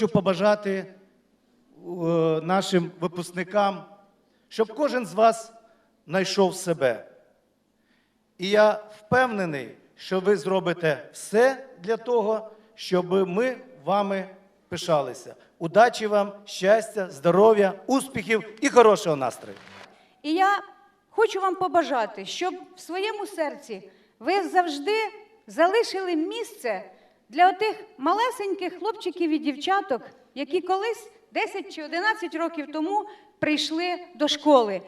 Хочу побажати е, нашим випускникам, щоб кожен з вас знайшов себе. І я впевнений, що ви зробите все для того, щоб ми вами пишалися. Удачі вам, щастя, здоров'я, успіхів і хорошого настрою. І я хочу вам побажати, щоб в своєму серці ви завжди залишили місце для отих малесеньких хлопчиків і дівчаток, які колись 10 чи 11 років тому прийшли до школи.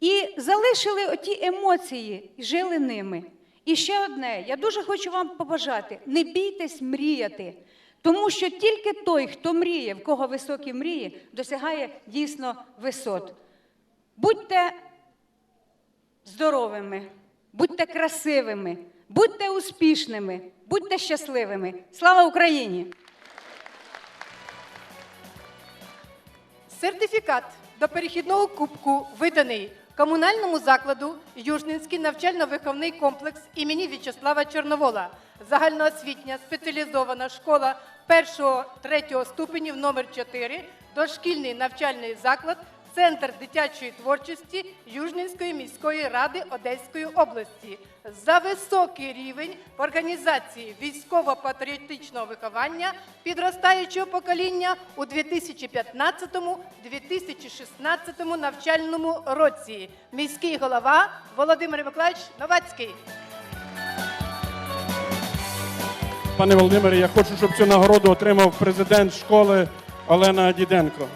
І залишили оті емоції і жили ними. І ще одне, я дуже хочу вам побажати: не бійтесь мріяти. Тому що тільки той, хто мріє, в кого високі мрії, досягає дійсно висот. Будьте здоровими, будьте красивими, будьте успішними, будьте щасливими. Слава Україні! Сертифікат до перехідного кубку виданий комунальному закладу Южненський навчально-виховний комплекс імені В'ячеслава Чорновола, загальноосвітня спеціалізована школа 1-3 ступенів номер 4 дошкільний навчальний заклад, Центр дитячої творчості Южненської міської ради Одеської області за високий рівень в організації військово-патріотичного виховання підростаючого покоління у 2015-2016 навчальному році. Міський голова Володимир Миколаївич Новацький. Пане Володимире, я хочу, щоб цю нагороду отримав президент школи Олена Діденко.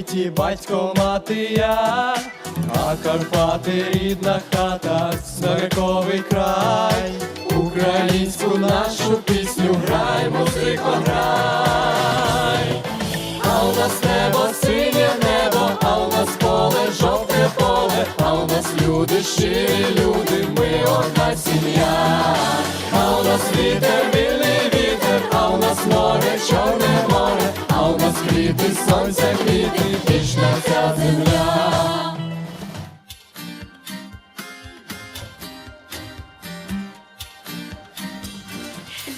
Світі батько, мати я, а Карпати рідна хата, смерековий край, українську нашу пісню грай, музико, грай. А у нас небо синє небо, а у нас поле жовте поле, а у нас люди щирі люди, ми одна сім'я. А у нас вітер, вільний вітер, а у нас море, сонця, квіти, вічна ця земля.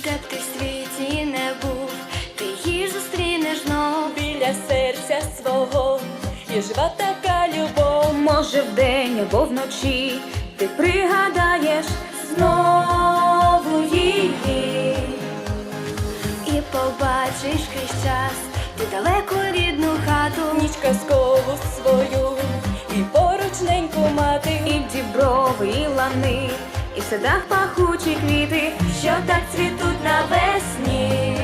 Де ти в світі не був, ти її зустрінеш знов біля серця свого. І жива така любов, може вдень або вночі, ти пригадаєш знову її. І побачиш крізь час, ти далеко рідну хату, ніч казкову свою, і поручненьку мати, і діброви, і лани, і в садах пахучі квіти, що так цвітуть навесні.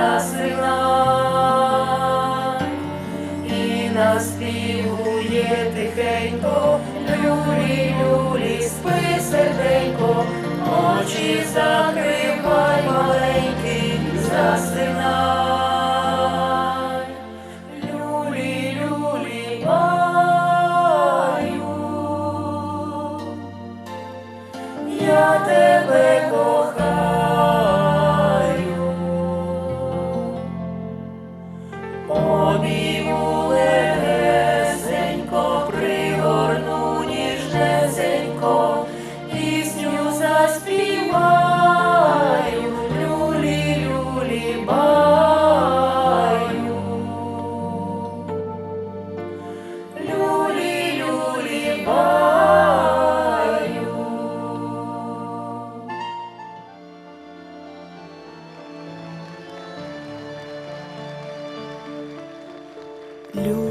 Засинай і наспівує тихенько, люлі, люлі, спи серденько, очі закривай маленький, засинай.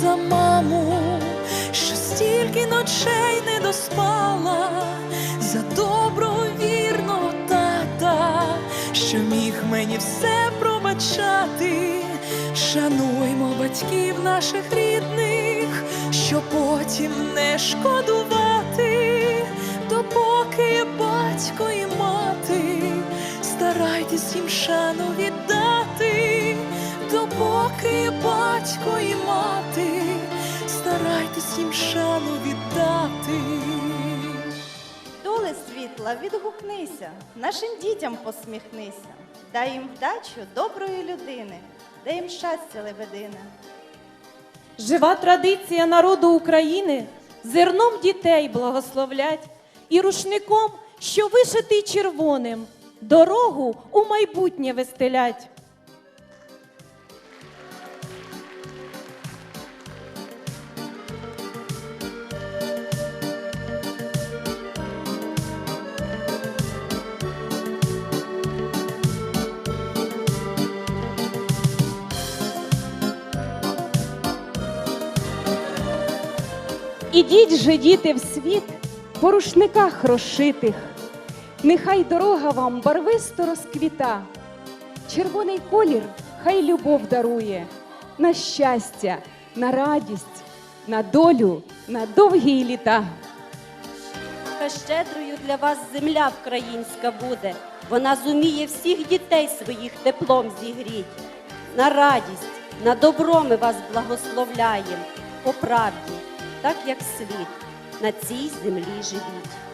за маму, що стільки ночей не доспала, за доброго вірного тата, що міг мені все пробачати. Шануймо батьків наших рідних, що потім не шкодувати, допоки батько і мати, старайтесь їм шану віддати батько і мати, старайтесь їм шану віддати. Доле світла, відгукнися, нашим дітям посміхнися, дай їм вдачу доброї людини, дай їм щастя лебедине. Жива традиція народу України зерном дітей благословлять і рушником, що вишитий червоним, дорогу у майбутнє вестелять. Ідіть же, діти, в світ по рушниках розшитих, нехай дорога вам барвисто розквіта, червоний колір хай любов дарує, на щастя, на радість, на долю, на довгі літа. Хай щедрою для вас земля українська буде. Вона зуміє всіх дітей своїх теплом зігріть. На радість, на добро ми вас благословляємо, по правді, так як слід, на цій землі живіть.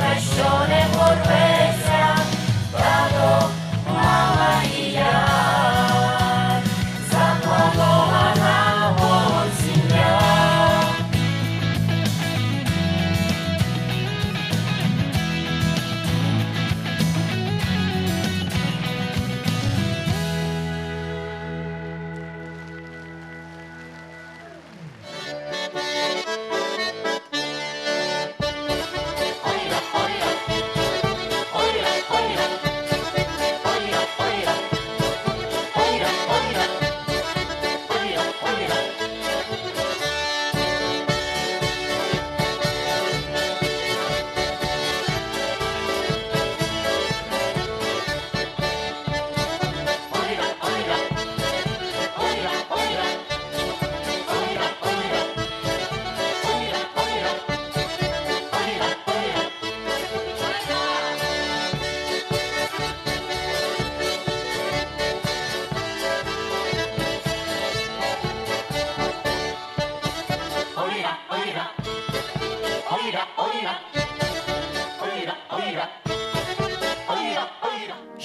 нас нитка,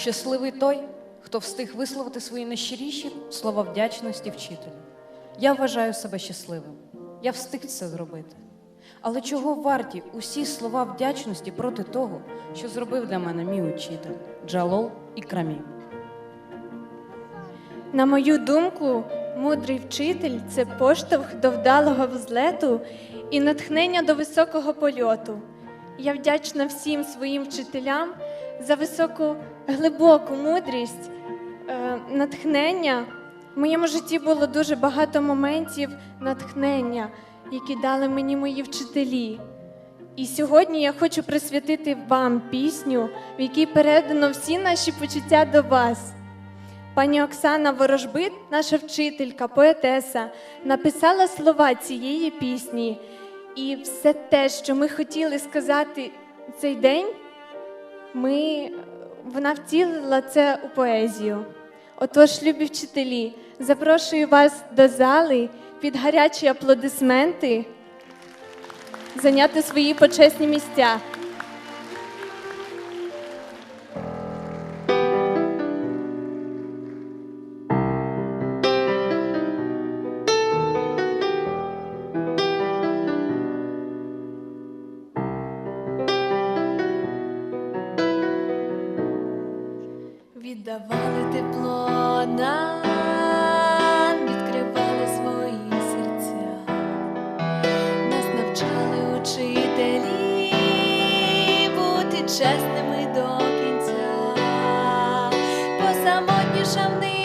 Щасливий той, хто встиг висловити свої найщиріші слова вдячності вчителю. Я вважаю себе щасливим. Я встиг це зробити. Але чого варті усі слова вдячності проти того, що зробив для мене мій учитель Джалол і Крамі? На мою думку, мудрий вчитель це поштовх до вдалого взлету і натхнення до високого польоту. Я вдячна всім своїм вчителям за високу глибоку мудрість, е, натхнення. В моєму житті було дуже багато моментів натхнення, які дали мені мої вчителі. І сьогодні я хочу присвятити вам пісню, в якій передано всі наші почуття до вас. Пані Оксана Ворожбит, наша вчителька, поетеса, написала слова цієї пісні. І все те, що ми хотіли сказати цей день, ми, вона втілила це у поезію. Отож, любі вчителі, запрошую вас до зали під гарячі аплодисменти зайняти свої почесні місця. До кінця, посамотнішав нині клас,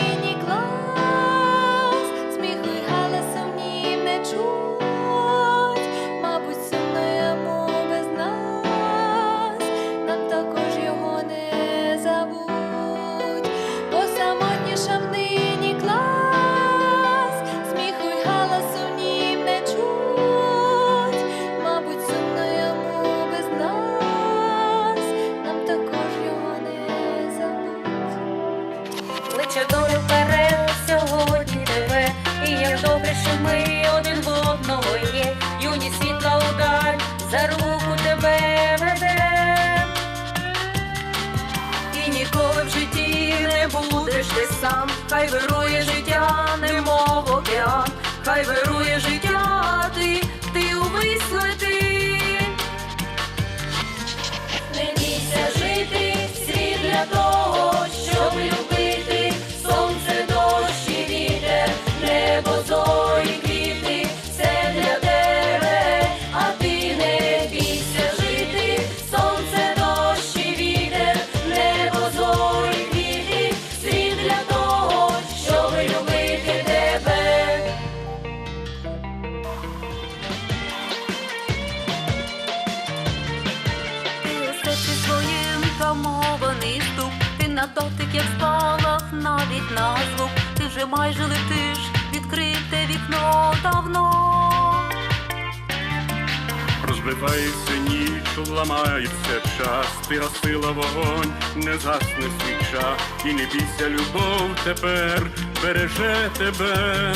Розбивається ніч, ламається час, ти гасила вогонь, не засне свіча, і не бійся, любов тепер береже тебе.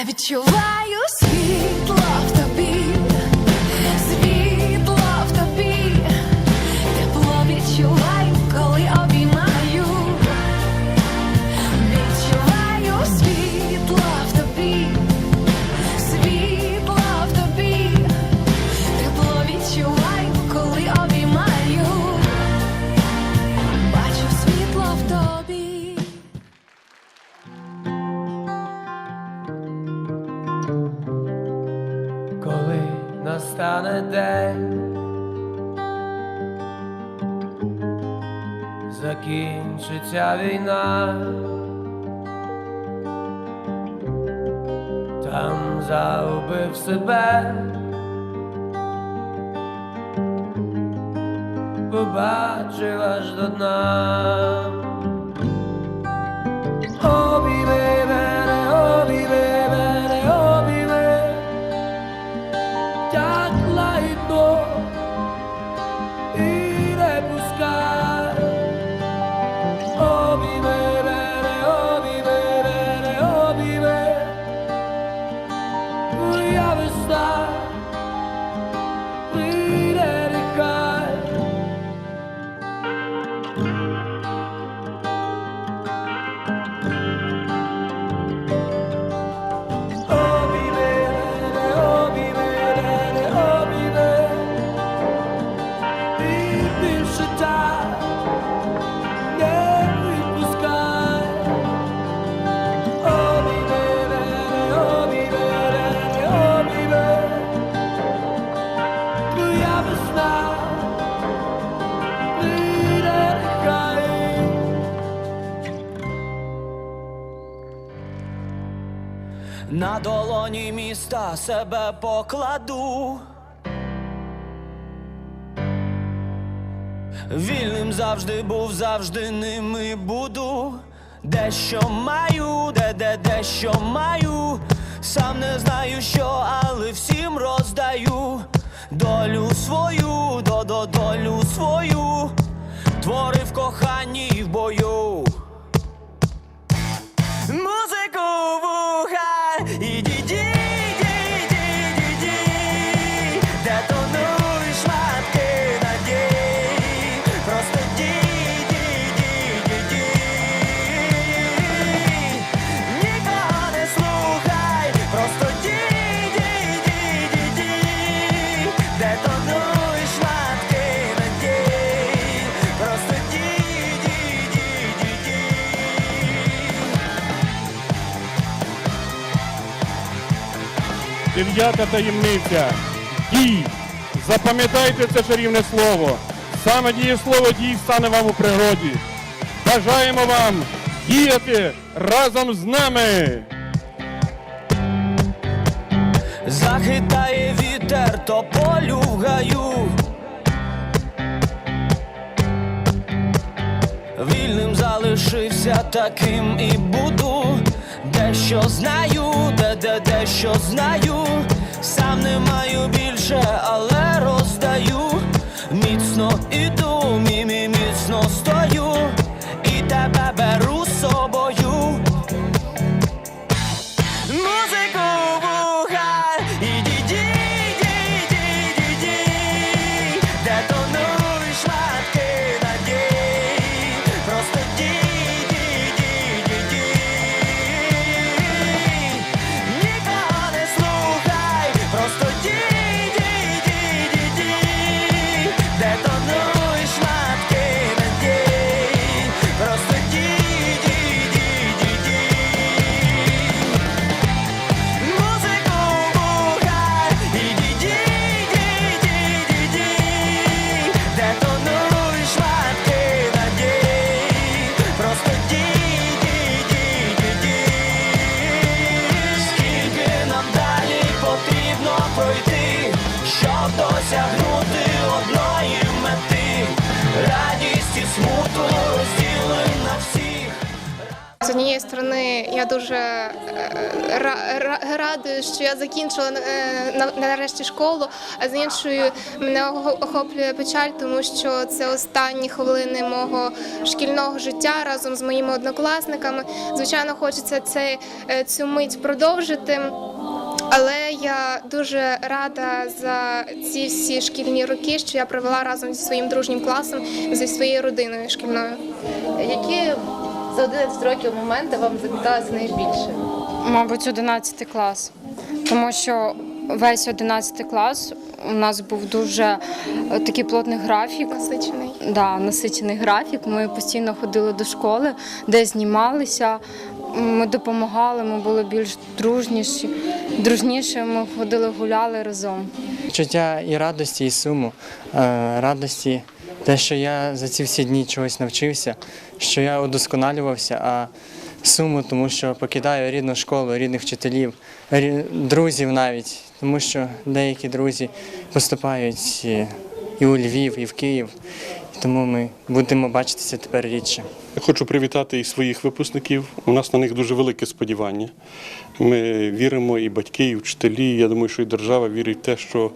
Why, but you're. Закінчиться війна, там загубив себе, побачив аж до дна. Себе покладу. Вільним завжди був, завжди ним і буду. Дещо маю, де де дещо маю. Сам не знаю що, але всім роздаю. Долю свою, до до долю свою. Твори в коханні і в бою. Дев'ята таємниця. Дій. Запам'ятайте це чарівне слово. Саме дієслово дій стане вам у пригоді. Бажаємо вам діяти разом з нами. Захитає вітер тополю в гаю. Вільним залишився таким і буду. Дещо знаю, де де дещо знаю. Сам не маю більше, але закінчила е, на- нарешті школу, а з іншої мене охоплює печаль, тому що це останні хвилини мого шкільного життя разом з моїми однокласниками. Звичайно, хочеться це, е, цю мить продовжити. Але я дуже рада за ці всі шкільні роки, що я провела разом зі своїм дружнім класом, зі своєю родиною шкільною. Які за 11 років моменти вам запам'яталися найбільше? Мабуть, 11 клас, тому що весь 11 клас у нас був дуже е, такий плотний графік. Насичений. Да, насичений графік. Ми постійно ходили до школи, де знімалися. Ми допомагали, ми були більш дружніші, дружніші. Ми ходили, гуляли разом. Відчуття і радості, і суму. Е, Радості, те, що я за ці всі дні чогось навчився, що я удосконалювався, а суму, тому що покидаю рідну школу, рідних вчителів, друзів навіть, тому що деякі друзі поступають і- у Львів, і в Київ. Тому ми будемо бачитися тепер рідше. Хочу привітати і своїх випускників. У нас на них дуже велике сподівання. Ми віримо, і батьки, і вчителі. Я думаю, що і держава вірить в те, що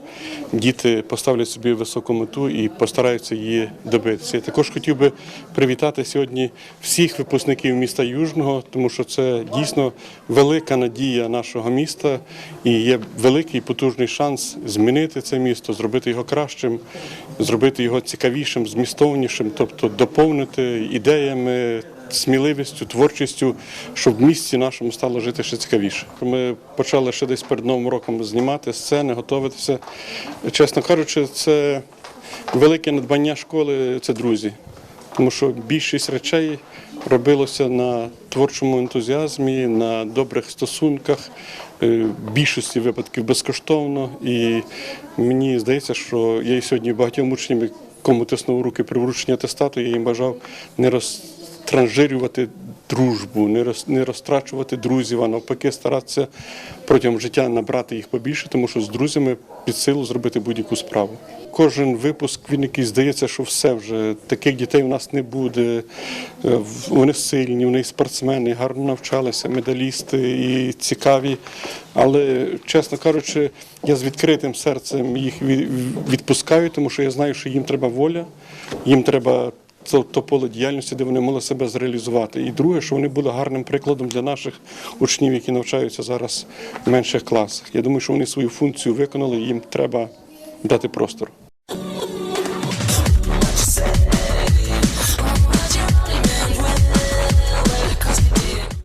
діти поставлять собі високу мету і постараються її добитися. Я також хотів би привітати сьогодні всіх випускників міста Южного, тому що це дійсно велика надія нашого міста і є великий потужний шанс змінити це місто, зробити його кращим, зробити його цікавішим, змістовнішим, тобто доповнити ідеями. Сміливістю, творчістю, щоб в місті нашому стало жити ще цікавіше. Ми почали ще десь перед новим роком знімати сцени, готуватися. Чесно кажучи, це велике надбання школи це друзі. Тому що більшість речей робилося на творчому ентузіазмі, на добрих стосунках, е, більшості випадків безкоштовно. І мені здається, що я і сьогодні багатьом учням, кому тиснув руки при врученні атестату, я їм бажав не розтранжирювати дружбу, не розтрачувати друзів, а навпаки, старатися протягом життя набрати їх побільше, тому що з друзями під силу зробити будь-яку справу. Кожен випуск він якийсь здається, що все вже таких дітей у нас не буде. Е, Вони сильні, вони спортсмени, гарно навчалися, медалісти і цікаві. Але, чесно кажучи, я з відкритим серцем їх відпускаю, тому що я знаю, що їм треба воля, їм треба то поле діяльності, де вони могли себе зреалізувати. І друге, що вони були гарним прикладом для наших учнів, які навчаються зараз в менших класах. Я думаю, що вони свою функцію виконали, їм треба дати простор.